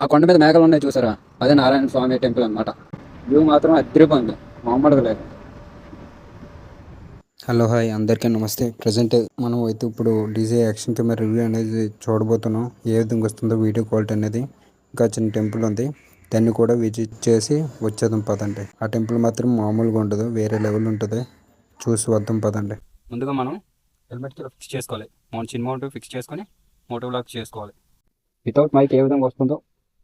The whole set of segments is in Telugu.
ఆ కొండ మీద మేఘాలు ఉన్నాయి చూసారా? అదే నారాయణ స్వామి టెంపుల్ అన్నమాట. వ్యూ మాత్రం అద్దరిపోయింది మామూలుగా లేదు. Hello hi. అందరికీ నమస్తే. ప్రజెంట్ మనం అయితే ఇప్పుడు డీజే యాక్షన్ కెమెరా రివ్యూ అనేది చూడబోతున్నాం. ఏ విధంగా వస్తుందో వీడియో క్వాలిటీ అనేది ఇంకా చిన్న టెంపుల్ ఉంది. దాన్ని కూడా విజిట్ చేసి వచ్చేద్దాం పదండి. ఆ టెంపుల్ మాత్రం మామూలుగా ఉండదు. వేరే లెవెల్ ఉంటుంది. చూసి వద్దాం పదండి. ముందుగా మనం హెల్మెట్కి ఫిక్స్ చేసుకోవాలి. మన చిన్న మౌంట్ ఫిక్స్ చేసుకొని మోటో బ్లాక్ చేసుకోవాలి. వితౌట్ మైక్ ఏ విధంగా వస్తుందో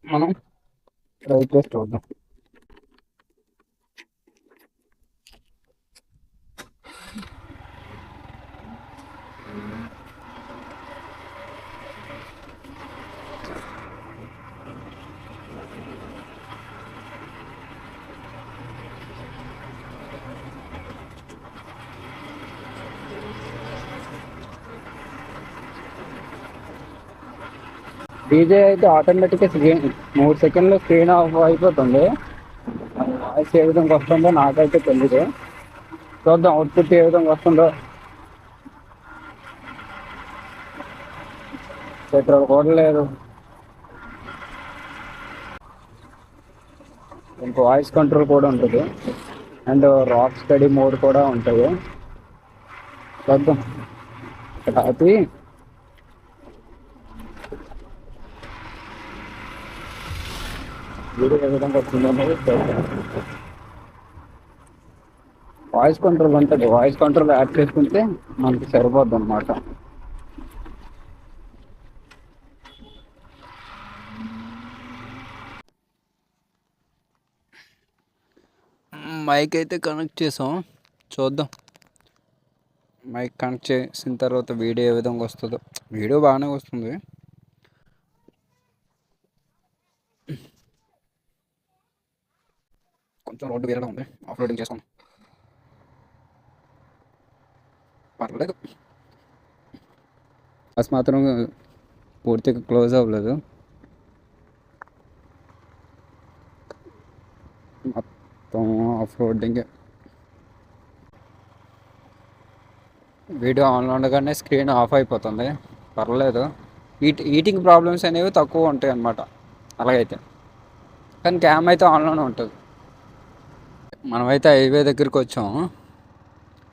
మనం ట్రై చేసి చూద్దాం. డీజే అయితే ఆటోమేటిక్గా స్క్రీన్ మూడు సెకండ్లో స్క్రీన్ ఆఫ్ అయిపోతుంది. వాయిస్ ఏ విధంగా వస్తుందో నాకైతే తెలియదు చూద్దాం అవుట్పుట్ ఏ విధంగా వస్తుందో. పెట్రోల్ కూడా లేదు. ఇంకో వాయిస్ కంట్రోల్ కూడా ఉంటుంది. అండ్ రాక్ స్టడీ మోడ్ కూడా ఉంటుంది. చూద్దాం. ఆపి వీడియో ఏ విధంగా వస్తుందో అనేది వాయిస్ కంట్రోల్ ఉంటుంది వాయిస్ కంట్రోల్ యాడ్ చేసుకుంటే మనకి సరిపోద్ది అనమాట మైక్ అయితే కనెక్ట్ చేసాం. చూద్దాం. మైక్ కనెక్ట్ చేసిన తర్వాత వీడియో ఏ విధంగా వస్తుందో. వీడియో బాగానే వస్తుంది. కొంచెం రోడ్డు వేరేలా ఉంది. ఆఫ్ రోడింగ్ చేసుకున్నాం పర్లేదు. బస్ మాత్రం పూర్తిగా క్లోజ్ అవ్వలేదు. మొత్తం ఆఫ్ రోడింగ్ వీడియో ఆన్లో ఉండగానే స్క్రీన్ ఆఫ్ అయిపోతుంది. పర్లేదు. ఈట్ ఈటింగ్ ప్రాబ్లమ్స్ అనేవి తక్కువ ఉంటాయి అన్నమాట అలాగైతే. కానీ క్యామ్ అయితే ఆన్లోనే ఉంటుంది. మనమైతే హైవే దగ్గరికి వచ్చాం.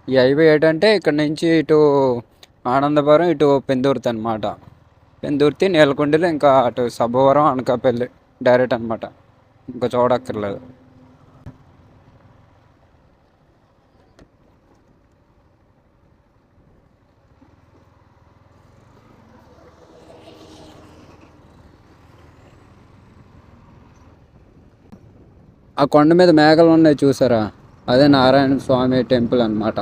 ఈ హైవే ఏంటంటే ఇక్కడ నుంచి ఇటు ఆనందపురం ఇటు పెందుర్తి అనమాట పెందుర్తి నేలకొండలు ఇంకా అటు సబ్బవరం అనకాపల్లి డైరెక్ట్ అనమాట ఇంకా చూడక్కర్లేదు. ఆ కొండ మీద మేఘాలు ఉన్నాయి చూసారా? అదే నారాయణ స్వామి టెంపుల్ అన్నమాట.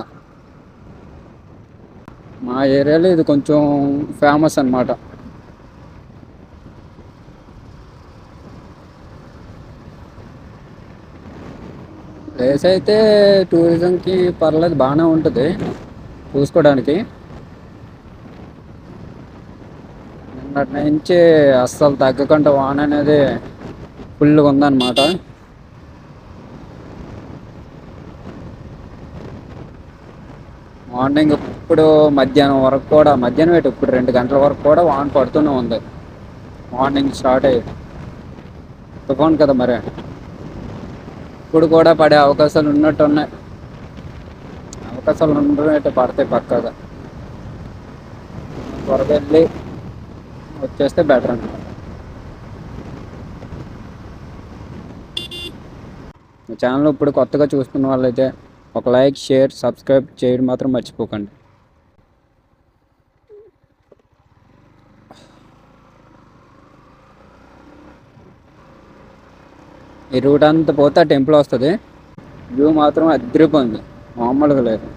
మా ఏరియాలో ఇది కొంచెం ఫేమస్ అన్నమాట. ప్లేస్ అయితే టూరిజంకి పర్లేదు బాగానే ఉంటుంది చూసుకోవడానికి నిన్నటి నుంచి అస్సలు తగ్గకుండా వాన అనేది ఫుల్గా ఉందన్నమాట. మార్నింగ్ ఇప్పుడు మధ్యాహ్నం వరకు కూడా మధ్యాహ్నం ఏంటి ఇప్పుడు రెండు గంటల వరకు కూడా వాన పడుతూనే ఉంది. మార్నింగ్ స్టార్ట్ అయ్యి. తుఫాన్ కదా మరి. ఇప్పుడు కూడా పడే అవకాశాలు ఉన్నట్టు ఉన్నాయి. అవకాశాలు ఉండటం పడతాయి పక్కగా. త్వరగా వెళ్ళి వచ్చేస్తే బెటర్ అనమాట ఛానల్ ఇప్పుడు కొత్తగా చూస్తున్న వాళ్ళైతే ఒక లైక్ షేర్ సబ్స్క్రైబ్ చేయడం మాత్రం మర్చిపోకండి. ఈ రూట్ అంతా పోతే టెంపుల్ వస్తుంది. వ్యూ మాత్రం అద్దరిపోయింది. మామూలుగా లేదు.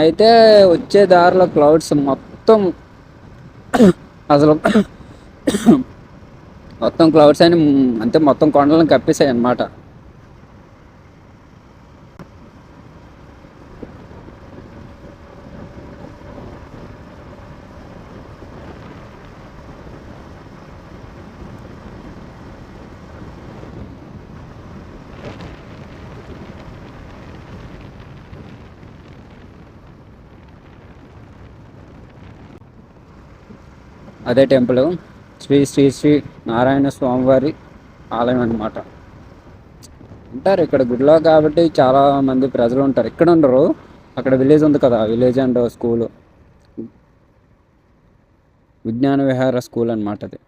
అయితే వచ్చే దారిలో క్లౌడ్స్ మొత్తం అసలు మొత్తం క్లౌడ్స్ అని అంటే మొత్తం కొండలను కప్పేసాయి అన్నమాట అదే టెంపుల్ శ్రీ శ్రీ శ్రీ నారాయణ స్వామివారి ఆలయం అన్నమాట. ఉంటారు ఇక్కడ గుడిలో కాబట్టి చాలా మంది ప్రజలు ఉంటారు. ఇక్కడ ఉండరు. అక్కడ విలేజ్ ఉంది కదా విలేజ్ అండ్ స్కూల్. విజ్ఞాన విహార స్కూల్ అన్నమాట అది.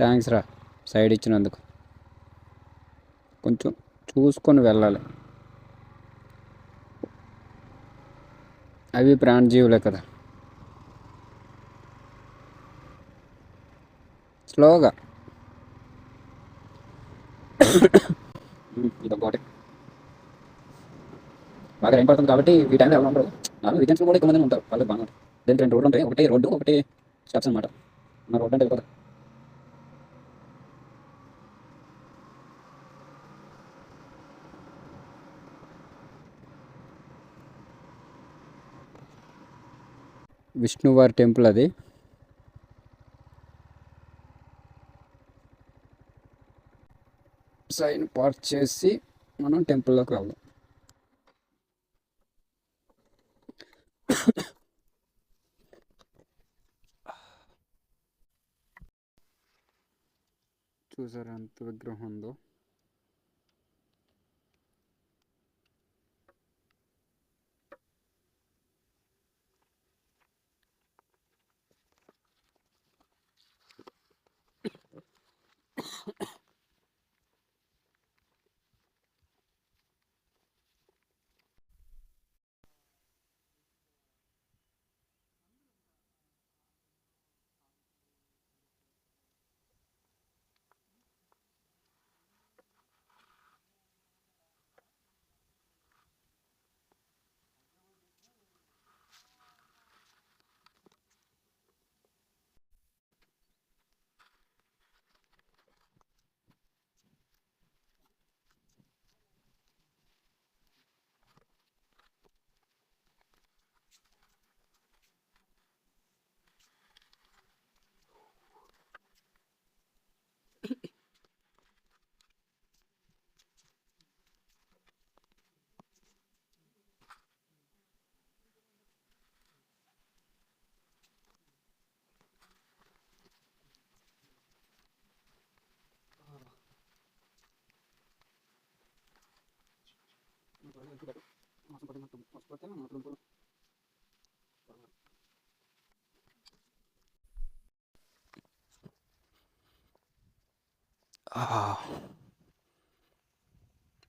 థ్యాంక్స్ రా సైడ్ ఇచ్చినందుకు. కొంచెం చూసుకొని వెళ్ళాలి. అవి ప్రాణజీవులే కదా. స్లోగా. ఇదొకటి బాగా రైన్ పడుతుంది కాబట్టి ఈ టైంలో ఎవరు ఉంటారు నాలుగు వీకెండ్స్లో కూడా ఎక్కువ మంది ఉంటారు. వాళ్ళు బాగా. దీనికి రెండు రోడ్లు ఉంటాయి. ఒకటి రోడ్డు ఒకటి స్టెప్స్ అనమాట నా రోడ్డు అంటే వెళ్ళిపోతారు. విష్ణువారి టెంపుల్ అది. సైన్ పార్క్ చేసి మనం టెంపుల్లోకి వెళ్దాం. చూసారు ఎంత విగ్రహం ఉందో?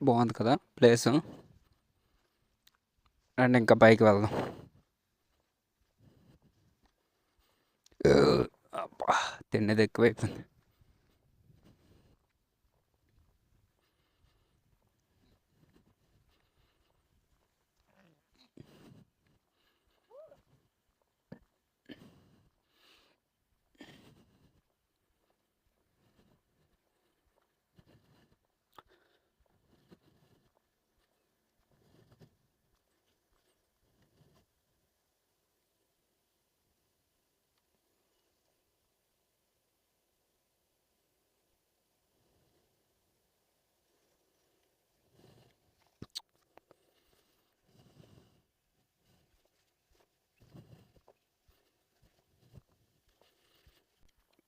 బాగుంది కదా ప్లేస్. అండ్ ఇంకా పైకి వెళ్దాం. తిన్నది ఎక్కువైపోయింది.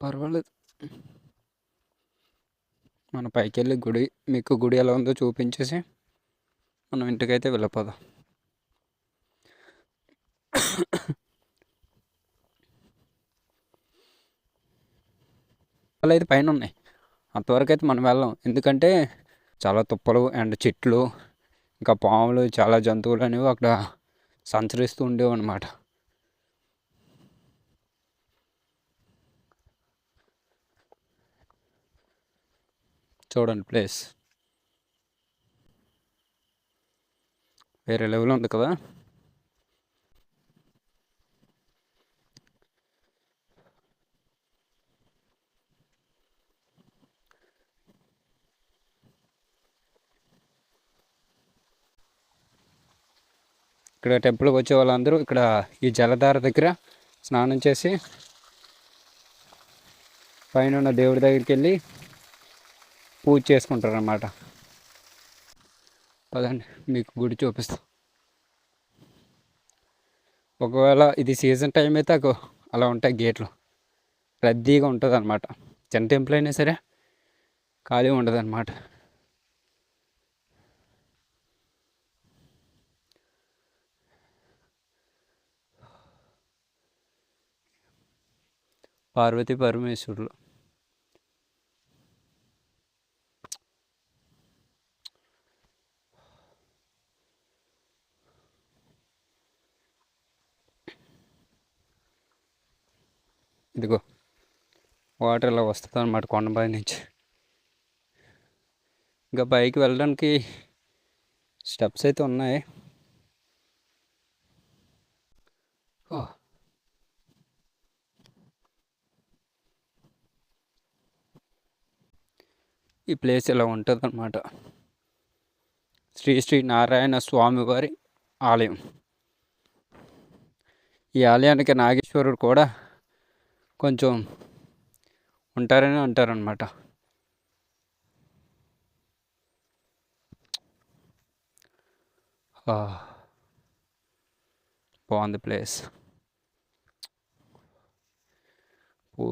పర్వాలేదు. మన పైకి వెళ్ళి గుడి మీకు గుడి ఎలా ఉందో చూపించేసి మనం ఇంటికైతే వెళ్ళిపోదాం. అలా అయితే పైన ఉన్నాయి. అంతవరకు అయితే మనం వెళ్ళాం ఎందుకంటే చాలా తుప్పలు అండ్ చెట్లు ఇంకా పాములు చాలా జంతువులు అనేవి అక్కడ సంచరిస్తూ ఉండేవి అనమాట చూడండి ప్లేస్ వేరే లెవెల్ ఉంది కదా. ఇక్కడ టెంపుల్కి వచ్చే వాళ్ళందరూ ఇక్కడ ఈ జలధార దగ్గర స్నానం చేసి పైన ఉన్న దేవుడి దగ్గరికి వెళ్ళి పూజ చేసుకుంటారు అన్నమాట పదండి మీకు గుడి చూపిస్తాం. ఒకవేళ ఇది సీజన్ టైం అయితే అగో అలా ఉంటాయి గేట్లు. రద్దీగా ఉంటుంది అనమాట చిన్న టెంపుల్ అయినా సరే ఖాళీ ఉండదు అనమాట పార్వతీ పరమేశ్వరులు. వాటర్ ఇలా వస్తుంది అనమాట కొండపై నుంచి. ఇంకా పైకి వెళ్ళడానికి స్టెప్స్ అయితే ఉన్నాయి. ఈ ప్లేస్ ఇలా ఉంటుంది అనమాట శ్రీ శ్రీ నారాయణ స్వామివారి ఆలయం. ఈ ఆలయానికి నాగేశ్వరుడు కూడా కొంచెం ఉంటారని అంటారనమాట. బాగుంది ప్లేస్. ఓ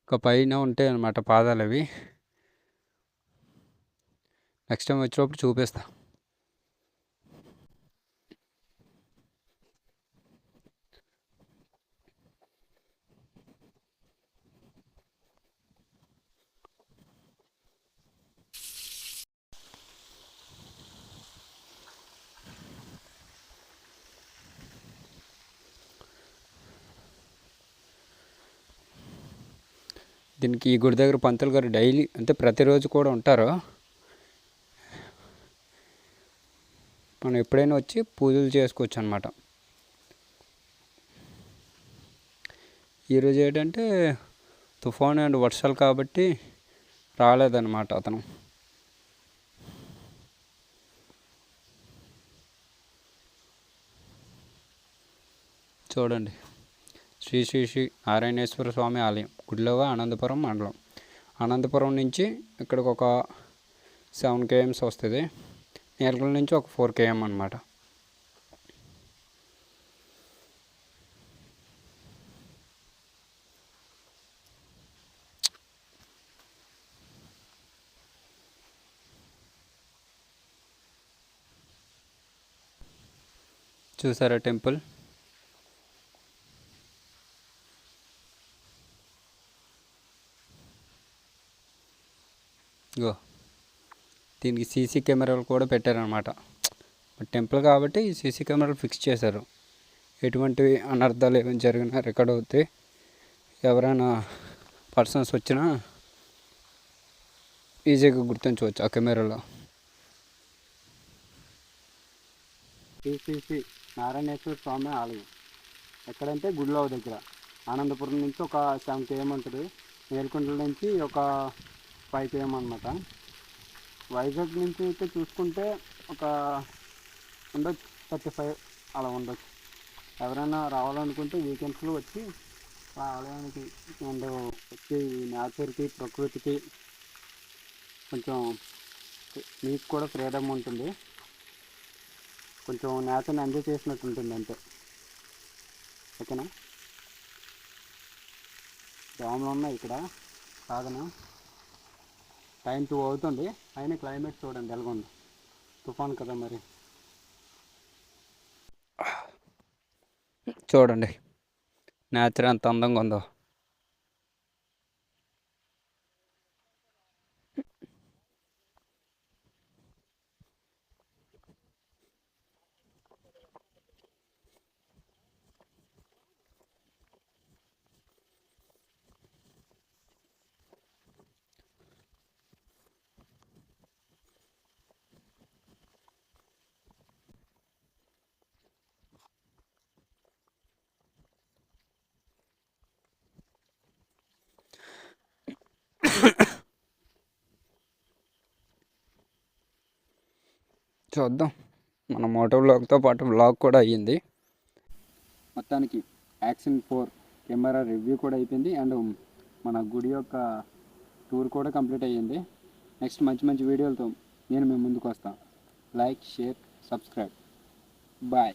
ఇంకా పైన ఉంటాయి అన్నమాట పాదాలు అవి నెక్స్ట్ టైం వచ్చినప్పుడు చూపిస్తాను దీనికి ఈ గుడి దగ్గర పంతులు గారు డైలీ అంటే ప్రతిరోజు కూడా ఉంటారు. మనం ఎప్పుడైనా వచ్చి పూజలు చేసుకోవచ్చు అనమాట ఈరోజు ఏంటంటే తుఫాన్ అండ్ వర్షాలు కాబట్టి రాలేదన్నమాట అతను. చూడండి. శ్రీ శ్రీ శ్రీ నారాయణేశ్వర స్వామి ఆలయం గుడిలోవ అనంతపురం మండలం. అనంతపురం నుంచి ఇక్కడికి ఒక సెవెన్ కేఎమ్స్ వస్తుంది. నేలకొండ నుంచి ఒక ఫోర్ కేఎం అనమాట చూసారా టెంపుల్? దీనికి సీసీ కెమెరాలు కూడా పెట్టారనమాట టెంపుల్ కాబట్టి సీసీ కెమెరాలు ఫిక్స్ చేశారు. ఎటువంటి అనర్థాలు ఏమైనా జరిగినా రికార్డ్ అవుతాయి ఎవరైనా పర్సన్స్ వచ్చినా ఈజీగా గుర్తించవచ్చు ఆ కెమెరాలో. సిసిసి నారాయణేశ్వర స్వామి ఆలయం. ఎక్కడంటే గుడిలో దగ్గర. ఆనందపురం నుంచి ఒక సెవెన్ కేఎం ఉంటుంది నేలకొండల నుంచి ఒక ఫైవ్ కేఎం అనమాట వైజాగ్ నుంచి అయితే చూసుకుంటే ఒక ఉండొచ్చు థర్టీ ఫైవ్ అలా ఉండొచ్చు. ఎవరైనా రావాలనుకుంటే వీకెండ్స్లో వచ్చి ఆ ఆలయానికి అండ్ వచ్చి నేచర్కి ప్రకృతికి కొంచెం మీకు కూడా ఫ్రీడమ్ ఉంటుంది. కొంచెం నేచర్ని ఎంజాయ్ చేసినట్టు ఉంటుంది అంతే. ఓకేనా? డ్యామ్లు ఉన్నాయి ఇక్కడ కాదనా టైం టూ అవుతుంది. అయినా క్లైమేట్ చూడండి ఎలాగుంది. తుఫాన్ కదా మరి. చూడండి. నేచర్ ఎంత అందంగా ఉందో. చూద్దాం. మన మోటో బ్లాగ్తో పాటు బ్లాగ్ కూడా అయ్యింది. మొత్తానికి యాక్షన్ ఫోర్ కెమెరా రివ్యూ కూడా అయిపోయింది. అండ్ మన గుడి యొక్క టూర్ కూడా కంప్లీట్ అయ్యింది. నెక్స్ట్ మంచి మంచి వీడియోలతో నేను మేము ముందుకు వస్తాను లైక్ షేర్ సబ్స్క్రైబ్. బాయ్.